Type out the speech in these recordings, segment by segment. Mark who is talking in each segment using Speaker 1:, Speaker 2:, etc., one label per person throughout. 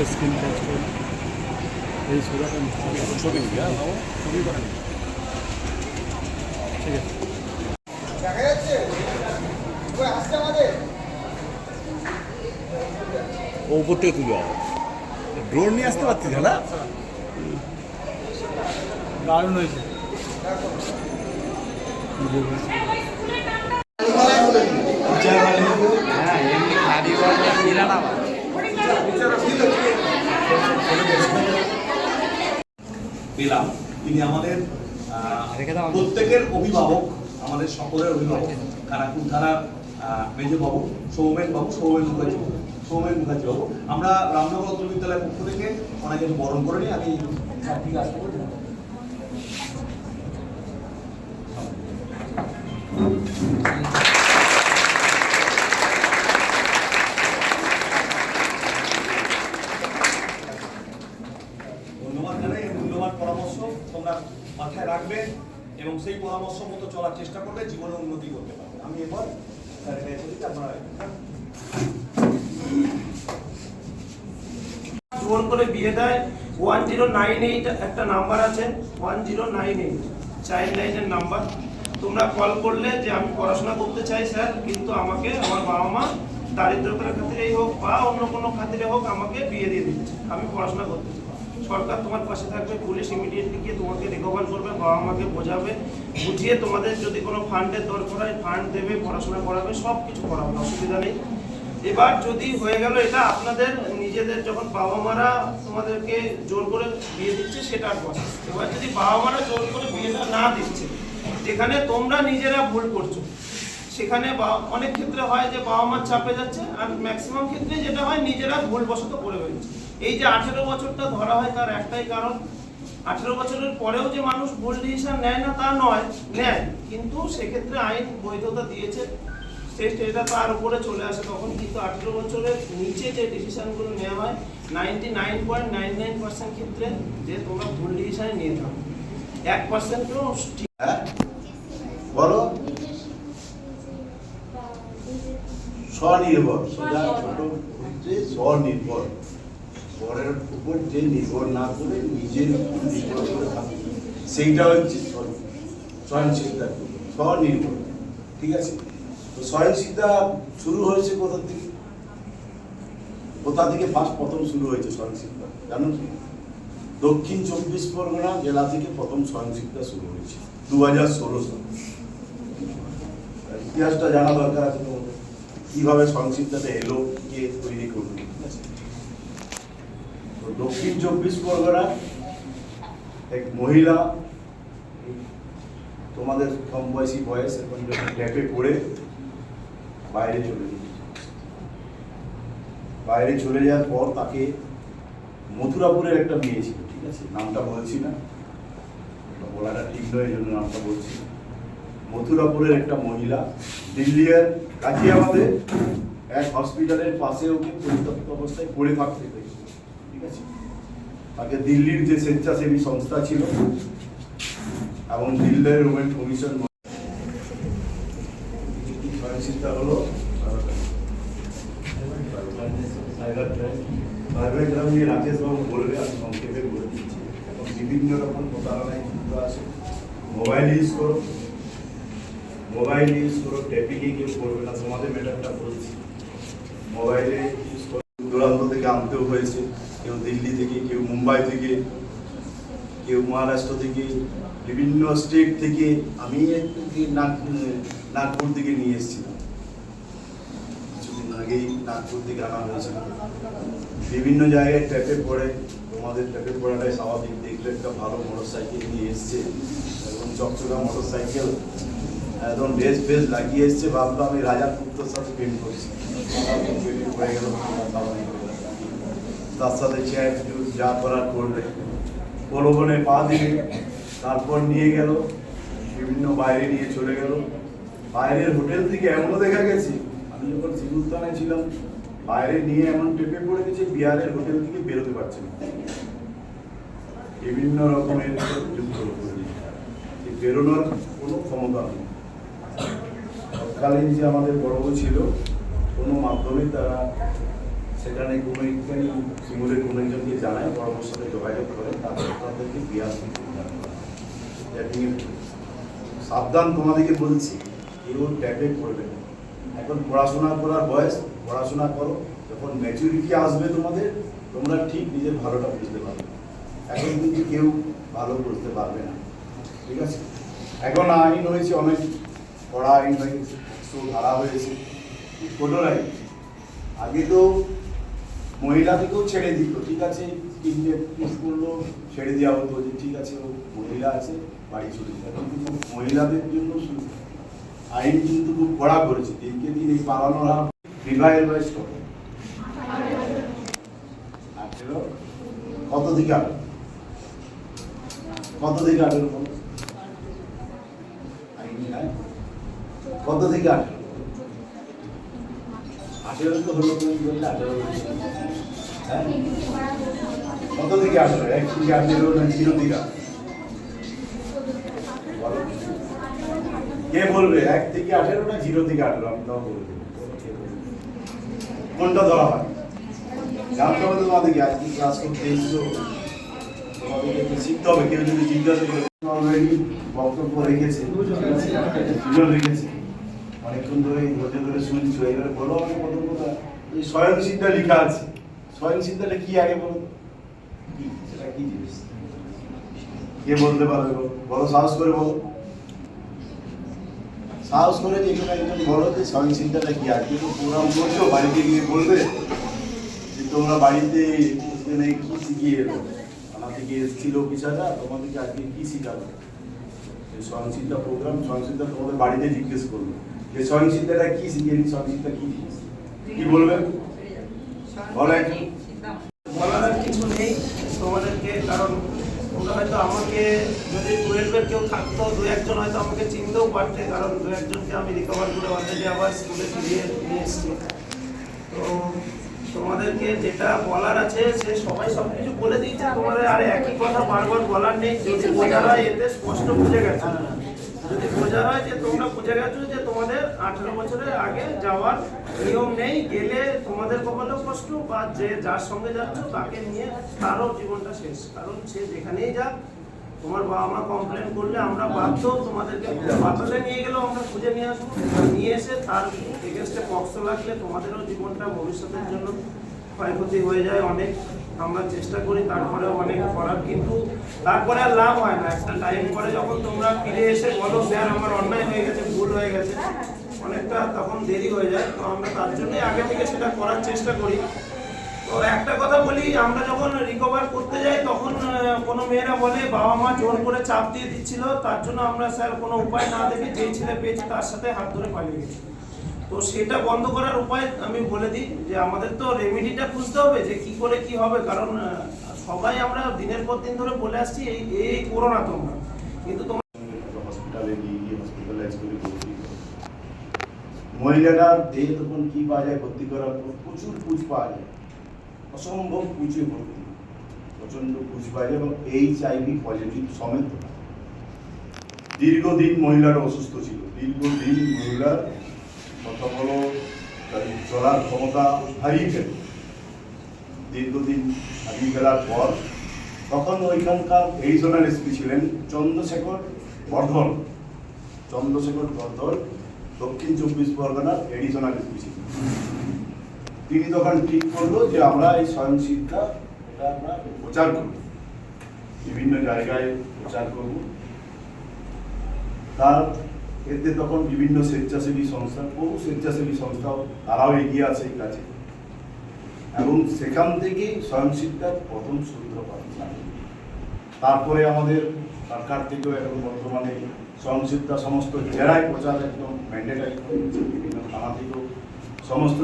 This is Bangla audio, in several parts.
Speaker 1: যে করে এই সোজাটা
Speaker 2: ছবি হ্যাঁ বাবু?
Speaker 1: ছবি করে ঠিক আছে।
Speaker 3: দেখা যাচ্ছে আমাদের
Speaker 2: ও উপর থেকে তুলে আয় ড্রোন নিয়ে আসতে পারতিস না?
Speaker 1: দারুণ হয়েছে।
Speaker 4: পেলাম। তিনি আমাদের প্রত্যেকের অভিভাবক আমাদের সকলের অভিভাবক কানাকুল থানার মেজো বাবু সৌমেন বাবু সৌমেন মুখার্জি সৌমেন মুখার্জি বাবু। আমরা রামনগর উচ্চ বিদ্যালয়ের পক্ষ থেকে ওনাকে বরণ করে নিই আমি ঠিক আছে। ধন্যবাদ জানাই এই মূল্যবান পরামর্শ তোমরা মাথায় রাখবে এবং সেই পরামর্শ মতো চলার চেষ্টা করবে জীবনে উন্নতি করতে পারবে। আমি এবার
Speaker 5: জোর করে বিয়ে দেয়। ওয়ান জিরো নাইন এইট একটা নাম্বার আছে, one zero nine eight, child লাইনের নাম্বার। তোমরা কল করলে যে আমি পড়াশোনা করতে চাই স্যার, কিন্তু আমাকে আমার বাবা মা দারিদ্রতার খাতিরেই হোক বা অন্য কোনো খাতিরে হোক আমাকে বিয়ে দিয়ে দিচ্ছে। আমি পড়াশোনা করতে চাই। সরকার তোমার পাশে থাকবে, পুলিশ ইমিডিয়েটলি গিয়ে তোমাকে রিকভার করবে, বাবা মাকে বোঝাবে, বুঝিয়ে তোমাদের যদি কোনো ফান্ডের দরকার হয় ফান্ড দেবে, পড়াশোনা করাবে সব কিছু করাবে, অসুবিধা নেই। এবার যদি হয়ে গেল এটা, আপনাদের নিজেদের যখন বাবা মারা তোমাদেরকে জোর করে বিয়ে দিচ্ছে সেটার কথা এবার যদি বাবা মারা জোর করে বিয়েটা না দিচ্ছে, যেখানে তোমরা নিজেরা ভুল করছ সেখানে অনেক ক্ষেত্রে হয় যে বাবা মার চাপে যাচ্ছে আর ম্যাক্সিমাম ক্ষেত্রে যেটা হয় নিজেরা ভুলবশত করে ফেলছে। এই যে আঠেরো বছরটা ধরা হয় তার একটাই কারণ, আঠেরো বছরের পরেও যে মানুষ ভুল ডিসিশন নেয় না তা নয়, নেয়, কিন্তু সেক্ষেত্রে আইন বৈধতা দিয়েছে সেই স্টেজটা তার উপরে চলে আসে তখন, কিন্তু আঠেরো বছরের নিচে যে ডিসিশনগুলো নেওয়া হয় ninety nine point nine nine percent ক্ষেত্রে যে তোমরা ভুল ডিসিশন নিয়ে থাকো। এক পার্সেন্টও
Speaker 6: হ্যাঁ? বলো। স্বনির্ভর। সোজা ছোট যে স্বনির্ভর। পরের উপর যে নির্ভর না করে নিজের নির্ভর করে থাকে। সেইটা হচ্ছে স্ব- স্বয়ংসিদ্ধা। স্বনির্ভর। ঠিক আছে? তো স্বয়ংসিদ্ধা শুরু হয়েছে কোথা থেকে? কোথা থেকে ফার্স্ট প্রথম শুরু হয়েছে স্বয়ংসিদ্ধা? জানো দক্ষিণ চব্বিশ পরগনা জেলা থেকে প্রথম স্বয়ংসিদ্ধা শুরু হয়েছে। দু হাজার ষোলো সাল। ইতিহাসটা জানা দরকার আছে কীভাবে স্বয়ংসিদ্ধাটা এলো কে তৈরি করল ঠিক আছে? তো দক্ষিণ চব্বিশ পরগনা, এক মহিলা, তোমাদের কম বয়সী বয়স, এখন ট্যাপে পড়ে, বাইরে চলে গেছে বাইরে চলে যাওয়ার পর তাকে মথুরাপুরের একটা মেয়ে ছিল, ঠিক আছে নামটা বলছি না বলাটা ঠিক নয়, এই জন্য নামটা বলছি না। মথুরাপুরের একটা মহিলা, দিল্লির কাজিয়াবাদে এক হসপিটালের পাশে ওকে পরিত্যক্ত অবস্থায় পড়ে থাকতে ঠিক আছে? তাকে দিল্লির যে স্বেচ্ছাসেবী সংস্থা ছিল, এবং দিল্লির ওমেন কমিশন চিন্তা হলো বলবে, আমি সংক্ষেপে বলে দিচ্ছি। এখন বিভিন্ন রকম প্রতারণায় যুক্ত আছে। মোবাইল ইউজ করো। মোবাইল ইউজ করো ট্যাপিংয়ে কেউ করবে না, তোমাদের ম্যাটারটা বলছি। মোবাইলে ইউজ করো, দূরান্ত থেকে আনতেও হয়েছে, কেউ দিল্লি থেকে, কেউ মুম্বাই থেকে, কেউ মহারাষ্ট্র থেকে, বিভিন্ন স্টেট থেকে আমি নাগপুর থেকে নিয়ে এসেছিলাম। কিছুদিন আগেই নাগপুর থেকে আনা হয়েছিল বিভিন্ন জায়গায় ট্যাপে পড়ে, তোমাদের ট্যাপে পড়াটাই স্বাভাবিক। দেখলে একটা ভালো মোটর সাইকেল নিয়ে এসছে, এবং চকচকা মোটর সাইকেল একদম বেশ বেশ লাগিয়ে এসছে। ভাবলাম আমি রাজার পুত্রের সাথে প্রেম করছি। তার সাথে চেয়ার যা করার করলে প্রলোভনে পা দিলে তারপর নিয়ে গেল, বিভিন্ন বাইরে নিয়ে চলে গেল। বাইরের হোটেল থেকে এমনও দেখা গেছে, আমি যখন সিগুলতানে ছিলাম, বাইরে নিয়ে এমন টেপে পড়ে গেছে, বিহারের হোটেল থেকে বেরোতে পারছে না। বিভিন্ন রকমের যুদ্ধ বেরোনোর কোনো ক্ষমতা নেই। তৎকালীন যে আমাদের বড় ছিল, কোনো মাধ্যমে তারা সেখানে কোনো একখানি শিমুলের কোনো একজনকে জানায় পরামর্শ সাথে যোগাযোগ করে, তারপর তাদেরকে বিয়ার সাবধান তোমাদেরকে বলছি, কেউ ট্যাবে করবে এখন পড়াশোনা করার বয়স, পড়াশোনা করো। যখন ম্যাচুরিটি আসবে তোমাদের, তোমরা ঠিক নিজের ভালোটা বুঝতে পারবে। এখন কিন্তু কেউ ভালো বুঝতে পারবে না। ঠিক আছে? এখন আইন হয়েছে অনেক, কড়া আইন হয়ে গেছে একশো ধারা হয়েছে। কঠোর আগে তো মহিলাদেরকেও ছেড়ে দিত, ঠিক আছে? তিনটে পুষ করল, ছেড়ে দেওয়া হতো যে ঠিক আছে, ও মহিলা আছে, বাড়ি চলে যায় কিন্তু মহিলাদের জন্য আইন কিন্তু খুব কড়া করেছে। দিনকে দিন এই পালানোর হার বিবাহের বয়স কত আঠেরো কত দিকে আঠেরো কত দিকে আঠেরো? আইনি নাই। কত দিকে আঠেরো হ্যাঁ? কত দিকে আঠেরো এক দিকে আঠেরো না জিরো কে বলবে? এক থেকে আঠেরো না জিরো থেকে আঠেরো আমি তাও কোনটা ধরা হয়? ক্লাস শিখতে হবে। কেউ যদি বক্তব্য রেখেছে। রেখেছে। অনেকক্ষণ ধরে ধৈর্য ধরে শুনছো এবারে বলো আমি প্রথম কথা, এই স্বয়ংসিদ্ধা লেখা আছে। স্বয়ংসিদ্ধাটা কি আগে বলো? কি? সেটা কি জিনিস? কে বলতে পারবে বলো? সাহস করে বলো। সাহস করে যে এখানে একজন বলো যে স্বয়ংসিদ্ধাটা কি আজকে তো প্রোগ্রাম করছ, বাড়িতে গিয়ে বলবে যে তোমরা বাড়িতে এখানে কি শিখিয়ে এলো? থানা থেকে এসেছিল অফিসাররা? তোমাদেরকে আজকে কি এই স্বয়ংসিদ্ধা প্রোগ্রাম স্বয়ংসিদ্ধা তোমাদের বাড়িতে জিজ্ঞেস করল যে স্বয়ংসিদ্ধাটা কি শিখিয়েছি স্বয়ংসিদ্ধা কি কি বলবে? বলো।
Speaker 5: বলার কিছু নেই তোমাদেরকে, কারণ তোমরা হয়তো আমাকে, যদি টুয়েলভের কেউ থাকতো, দু একজন হয়তো আমাকে চিনতেও পারতে, কারণ দু একজনকে আমি রিকভার করে অলরেডি আবার স্কুলে ফিরিয়ে নিয়ে এসেছি। তো তোমাদেরকে যেটা বলার আছে, সে সবাই সব কিছু বলে দিয়েছে, তোমাদের আর একই কথা বারবার বলার নেই। যদি বোঝা হয় এতে স্পষ্ট বুঝে গেছে। যদি বোঝা হয় যে তোমরা বুঝে গেছো তোমাদের আঠারো বছরের আগে যাওয়ার নিয়ম নেই, গেলে তোমাদের কপালেও কষ্ট বা যে যার সঙ্গে যাচ্ছ তাকে নিয়ে তারও জীবনটা শেষ। কারণ সে যেখানেই যাক, তোমার বাবা মা কমপ্লেন করলে আমরা বাধ্য তোমাদেরকে হাসপাতালে নিয়ে গেলেও আমরা খুঁজে নিয়ে আসব। নিয়ে এসে তার এগেনস্টে পক্ষ লাগলে তোমাদেরও জীবনটা ভবিষ্যতের জন্য ক্ষয়ক্ষতি হয়ে যায় অনেক। আমরা চেষ্টা করি তারপরে অনেক করার। কিন্তু তারপরে আর লাভ হয় না। একটা টাইম পরে যখন তোমরা ফিরে এসে বলো, স্যার, আমার অন্যায় হয়ে গেছে ভুল হয়ে গেছে। অনেকটা তখন দেরি হয়ে যায়, তো আমরা তার জন্যই আগে থেকে সেটা করার চেষ্টা করি। তো একটা কথা বলি, আমরা যখন রিকভার করতে যাই, তখন কোনো মেয়েরা বলে, বাবা মা জোর করে চাপ দিয়ে দিচ্ছিল, তার জন্য আমরা স্যার কোনো উপায় না দেখে যেই ছেলে পেয়েছি তার সাথে হাত ধরে পালিয়ে গেছি। তো সেটা বন্ধ করার উপায় আমি বলে দিই যে, আমাদের তো রেমেডিটা খুঁজতে হবে যে কি করে কি হবে, কারণ সবাই আমরা দিনের পর দিন ধরে বলে আসছি, এই এই করো না তোমরা। কিন্তু তোমরা
Speaker 6: হসপিটালে নিয়ে গিয়ে হসপিটালাইজ করে ভর্তি করো। মহিলাটার দেহে তখন কি পাওয়া যায়, ভর্তি করার পর প্রচুর পুঁজ পাওয়া যায়। অসম্ভব পুঁজে ভর্তি। প্রচণ্ড পুঁজ পাওয়া যায় এবং এইচ আইভি পজিটিভ সমেত। দীর্ঘদিন মহিলাটা অসুস্থ ছিল। দীর্ঘদিন মহিলার কথা বলো চলার ক্ষমতা হারিয়ে ফেল। দীর্ঘদিন হারিয়ে ফেলার পর তখন ওইখানকার এই এডিশনাল এসপি ছিলেন চন্দ্রশেখর বর্ধন। চন্দ্রশেখর বর্ধন দক্ষিণ চব্বিশ পরগনার এডিশনাল ছিলেন তিনি তখন ঠিক করল যে আমরা এই স্বয়ংশিক্ষা এটা আমরা প্রচার করব। বিভিন্ন জায়গায় প্রচার করব। তার এতে তখন বিভিন্ন স্বেচ্ছাসেবী সংস্থা, বহু স্বেচ্ছাসেবী সংস্থাও তারাও এগিয়ে আছে এই কাজে। এবং সেখান থেকে স্বয়ংশিক্ষার প্রথম সূত্রপাত তারপরে আমাদের সরকার থেকেও এখন বর্তমানে স্বয়ংশিক্ষা সমস্ত জেলায় প্রচার একদম ম্যান্ডেটারি বিভিন্ন থানা থেকেও সমস্ত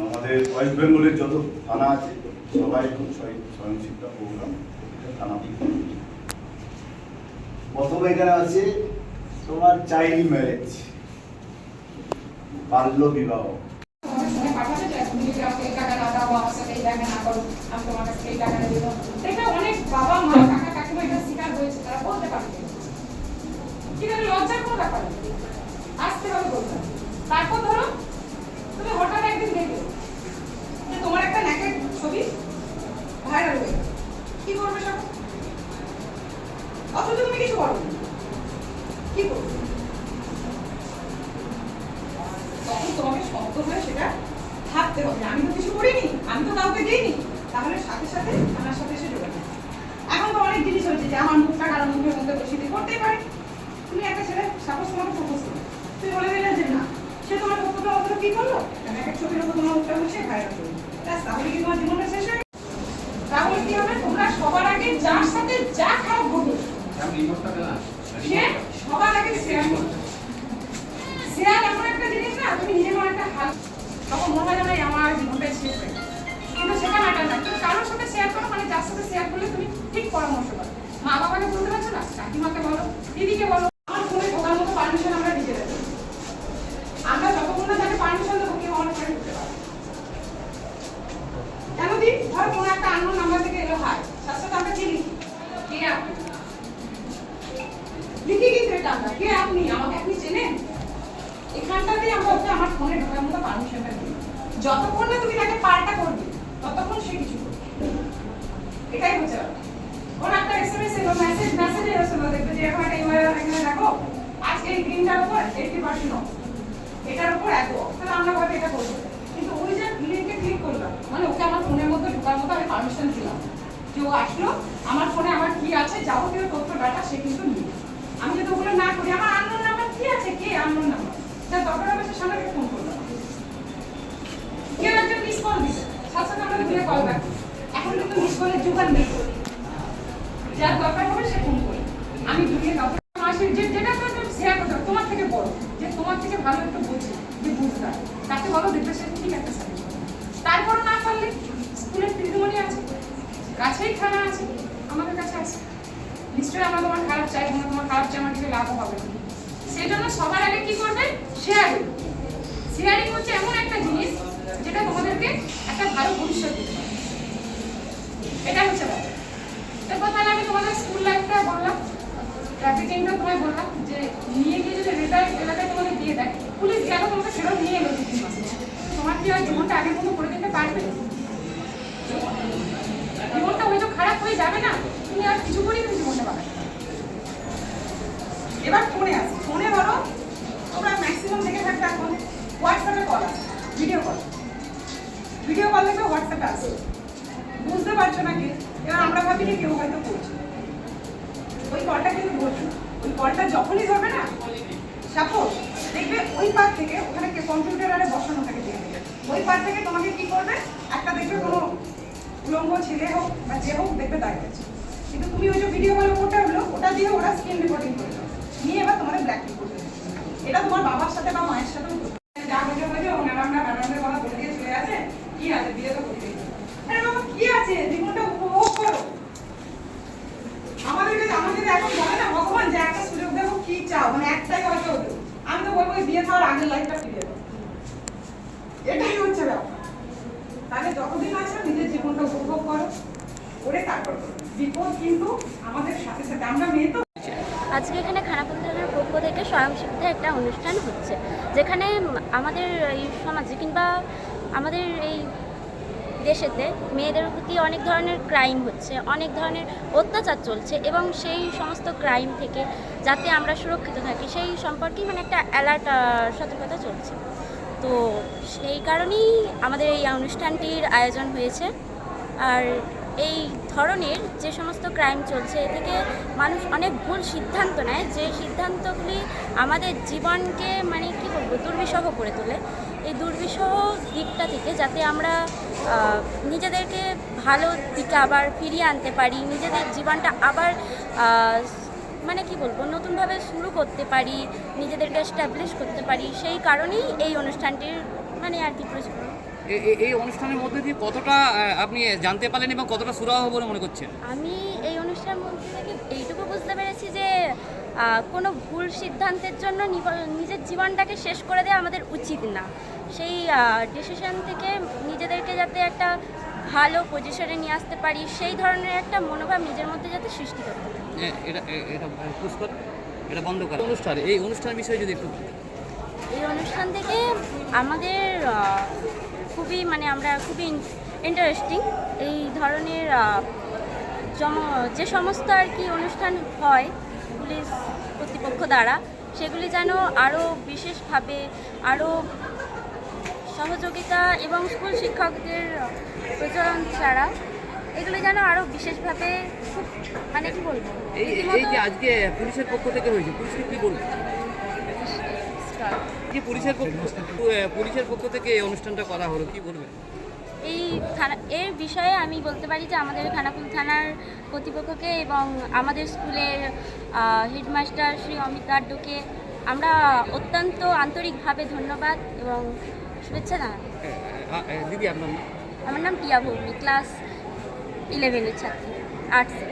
Speaker 6: আমাদের ওয়েস্ট বেঙ্গলের যত থানা আছে, সবাই এখন স্বয়ং- স্বয়ংশিক্ষা প্রোগ্রাম থানা থেকে প্রথমে এখানে আছে তোমার চাইল্ড ম্যারেজ বাল্য বিবাহ।
Speaker 7: অনেক বাবা মা কাকা কাকিমা এটা শিকার হয়েছে, তারা বলতে পারবে। সেখানে লজ্জার কোনো ব্যাপার আসতে হবে বলতে তারপর ধরো, তুমি হঠাৎ একদিন দেখবে যে তোমার একটা ন্যাকের ছবি ভাইরাল হয়ে কি করবে সব? অথচ তুমি কিছু করো কি করবে? তখন তোমাকে শক্ত হয়ে সেটা ভাবতে হবে। আমি তো কিছু করিনি, আমি তো কাউকে দিইনি। তাহলে সাথে সাথে আমার সাথে এসে যোগাযোগ এখন তো অনেক জিনিস হয়েছে যে আমার মুখটা কারণ সাপোজ তোমাকে প্রপোজ করো তুমি বলে দিলে যে না সে তোমার প্রপোজটা অত কি করল? আমি একটা ছবির উপর তোমার মুখটা বসিয়ে ভাইরাল করল তাহলে কি তোমার জীবনটা শেষ হয়ে তাহলে কি হবে? তোমরা সবার আগে যার সাথে যা খারাপ ঘটবে সে সবার আগে শেয়ার শেয়ার এমন একটা জিনিস না তুমি নিজে কোনো একটা হাল তখন মনে হয় এই আমার জীবনটাই শেষ হয়ে কিন্তু সেটা ম্যাটার না তুমি কারোর সাথে শেয়ার করো মানে যার সাথে শেয়ার করলে তুমি ঠিক পরামর্শ পাবে। মা বাবাকে বলতে পারছ না? কাকিমাকে বলো দিদিকে বলো আমার ফোনে ঢোকার মতো পারমিশন আমরা নিজে দেবো আমরা যতক্ষণ না তাকে পারমিশন দেবো কেউ অনেক করে ঢুকতে পারবে কেন দি ধরো কোনো একটা আন্ন নাম্বার থেকে এলো হাই তার সাথে আমরা কি লিখি কে আপনি লিখি কিন্তু এটা আপনি আমাকে আপনি চেনেন? এখানটাতেই আমরা ওকে আমার ফোনে ঢোকার মতো পারমিশনটা দিই। যতক্ষণ না তুমি তাকে পাল্টা করবে, ততক্ষণ সে কিছু করবে। এটাই হচ্ছে ওর একটা এসএমএস এলো মেসেজ মেসেজ এসেছিল দেখবে যে এখন একটা ইমেল এখানে দেখো, আজকে এই দিনটার উপর এইটি পার্সেন্ট অফ এটার উপর এত। তাহলে আমরা ভাবে এটা করব। কিন্তু ওই যে লিঙ্কে ক্লিক করলাম মানে ওকে আমার ফোনের মধ্যে ঢোকার মতো আমি পারমিশন দিলাম। যে ও আসলো, আমার ফোনে আমার কি আছে, যাবতীয় তথ্য ডাটা সে কিন্তু নিয়ে আমি যদি ওগুলো না করি, আমার আননোন নাম্বার কি আছে? কে আননোন নাম্বার তা দরকার হবে সে সামনে ফোন করলাম কেউ একজন মিস কল দিচ্ছে সাথে সাথে ঘুরে কল ব্যাক এখন কিন্তু মিস কলের যুগ নেই যার দরকার হবে সে ফোন করবে আমি ঘুরিয়ে কাউকে মাসের যে যেটা তুমি শেয়ার করতে হবে, তোমার থেকে বড় যে তোমার থেকে ভালো একটু বোঝে যে বুঝতে হয়। তাকে বলো দেখবে সে ঠিক একটা সাজেশন তারপর না পারলে স্কুলের দিদিমণি আছে কাছেই থানা আছে আমাদের কাছে আছে নিশ্চয়ই আমরা তোমার খারাপ চাই না তোমার খারাপ চাই আমার কিছু লাভ হবে না সেই জন্য সবার আগে কি করবে? শেয়ার শেয়ারিং হচ্ছে এমন একটা জিনিস যেটা তোমাদেরকে একটা ভালো ভবিষ্যৎ দিতে এটা হচ্ছে ব্যাপার। এরপর তাহলে আমি তোমাদের স্কুল লাইফটা বললাম ট্রাফিকিংটা তোমায় বললাম যে নিয়ে গিয়ে যদি রেজাল্ট এলাকায় তোমাদের দিয়ে দেয়, পুলিশ গেল তোমাকে ফেরত নিয়ে এলো তোমার কি হয় জীবনটা আগের মতো করে দিতে পারবে? জীবনটা ওই যে খারাপ হয়ে যাবে না, তুমি আর কিছু করেই তুমি জীবনটা পাবে। এবার ফোনে আছে ফোনে বলো তোমরা ম্যাক্সিমাম দেখে থাকবে এখন হোয়াটসঅ্যাপে কল আছে ভিডিও কল ভিডিও কল দেখবে হোয়াটসঅ্যাপে আছে বুঝতে পারছ না কি এবার আমরা ভাবি যে কেউ হয়তো করছে ওই কলটা কিন্তু বলছো। ওই কলটা যখনই ধরবে না সাপোজ দেখবে ওই পার থেকে ওখানে কম্পিউটারে বসানো থাকে দেখবে ওই পার থেকে তোমাকে কি করবে? একটা দেখবে কোনো উলঙ্গ ছেলে হোক বা যে হোক দেখবে দাঁড়িয়ে আছে। কিন্তু তুমি ওই যে ভিডিও কল ওটা হলো, ওটা দিয়ে ওরা স্ক্রিন রেকর্ডিং করে। নিয়ে এবার তোমাদের ব্ল্যাকমেল করতে এটা তোমার বাবার সাথে বা মায়ের সাথে যা হয়েছে হয়েছে ওনারা আমরা ম্যাডামদের কথা বলে দিয়ে চলে আছে কি আছে বিয়ে তো করতেই হবে। আরে বাবা কি আছে জীবনটা উপভোগ করো আমাদের কাছে আমাদের এখন বলে না ভগবান যে একটা সুযোগ দেবো কি চাও মানে একটাই হয়তো হতো আমি তো বলব ওই বিয়ে খাওয়ার আগের লাইফটা ফিরে দাও এটাই হচ্ছে ব্যাপার তাহলে যতদিন আছে নিজের জীবনটা উপভোগ করো করে তারপর করো বিপদ কিন্তু আমাদের সাথে সাথে আমরা মেয়ে তো
Speaker 8: আজকে এখানে খানাকুল থানার পক্ষ থেকে স্বয়ংসিদ্ধা একটা অনুষ্ঠান হচ্ছে যেখানে আমাদের এই সমাজে কিংবা আমাদের এই দেশেতে মেয়েদের প্রতি অনেক ধরনের ক্রাইম হচ্ছে, অনেক ধরনের অত্যাচার চলছে এবং সেই সমস্ত ক্রাইম থেকে যাতে আমরা সুরক্ষিত থাকি, সেই সম্পর্কেই মানে একটা অ্যালার্ট সতর্কতা চলছে। তো সেই কারণেই আমাদের এই অনুষ্ঠানটির আয়োজন হয়েছে। আর এই ধরনের যে সমস্ত ক্রাইম চলছে, এ থেকে মানুষ অনেক ভুল সিদ্ধান্ত নেয়। যে সিদ্ধান্তগুলি আমাদের জীবনকে মানে কি বলব, দুর্বিষহ করে তোলে। এই দুর্বিষহ দিকটা থেকে যাতে আমরা নিজেদেরকে ভালো দিকে আবার ফিরিয়ে আনতে পারি, নিজেদের জীবনটা আবার মানে কি বলব, নতুনভাবে শুরু করতে পারি, নিজেদেরকে স্ট্যাবলিশ করতে পারি, সেই কারণেই এই অনুষ্ঠানটির মানে আর কি
Speaker 9: এই অনুষ্ঠানের মধ্যে দিয়ে কতটা আপনি জানতে পারলেন এবং কতটা সুরাহ বলে মনে করছেন?
Speaker 8: আমি এই অনুষ্ঠানের মধ্যে থেকে এইটুকু বুঝতে পেরেছি যে কোনো ভুল সিদ্ধান্তের জন্য নিজের জীবনটাকে শেষ করে দেওয়া আমাদের উচিত না। সেই ডিসিশন থেকে নিজেদেরকে যাতে একটা ভালো পজিশনে নিয়ে আসতে পারি সেই ধরনের একটা মনোভাব নিজের মধ্যে যাতে সৃষ্টি করতে পারি।
Speaker 9: এটা এটা পুশ এটা বন্ধ কর। অনুষ্ঠান এই অনুষ্ঠানের বিষয়ে যদি একটু
Speaker 8: এই অনুষ্ঠান থেকে আমাদের খুবই মানে আমরা খুবই ইন্টারেস্টিং এই ধরনের জম- যে সমস্ত আর কি অনুষ্ঠান হয় পুলিশ কর্তৃপক্ষ দ্বারা সেগুলি যেন আরও বিশেষভাবে আরও সহযোগিতা এবং স্কুল শিক্ষকদের প্রচলন ছাড়া এগুলো যেন আরও বিশেষভাবে খুব মানে কি বলব
Speaker 9: এই এই যে আজকে পুলিশের পক্ষ থেকে হয়েছে পুলিশকে কি বলব? যে পুলিশের পুলিশের পক্ষ থেকে এই অনুষ্ঠানটা করা হলো কি বলবেন?
Speaker 8: এই থানা এর বিষয়ে আমি বলতে পারি যে আমাদের খানাকুল থানার কর্তৃপক্ষকে এবং আমাদের স্কুলের হেডমাস্টার শ্রী অমিত গাড্ডুকে আমরা অত্যন্ত আন্তরিকভাবে ধন্যবাদ এবং শুভেচ্ছা
Speaker 9: আহ, দিদি আপনার
Speaker 8: আমার নাম টিয়া ভৌমি ক্লাস ইলেভেনের ছাত্রী আর্টসে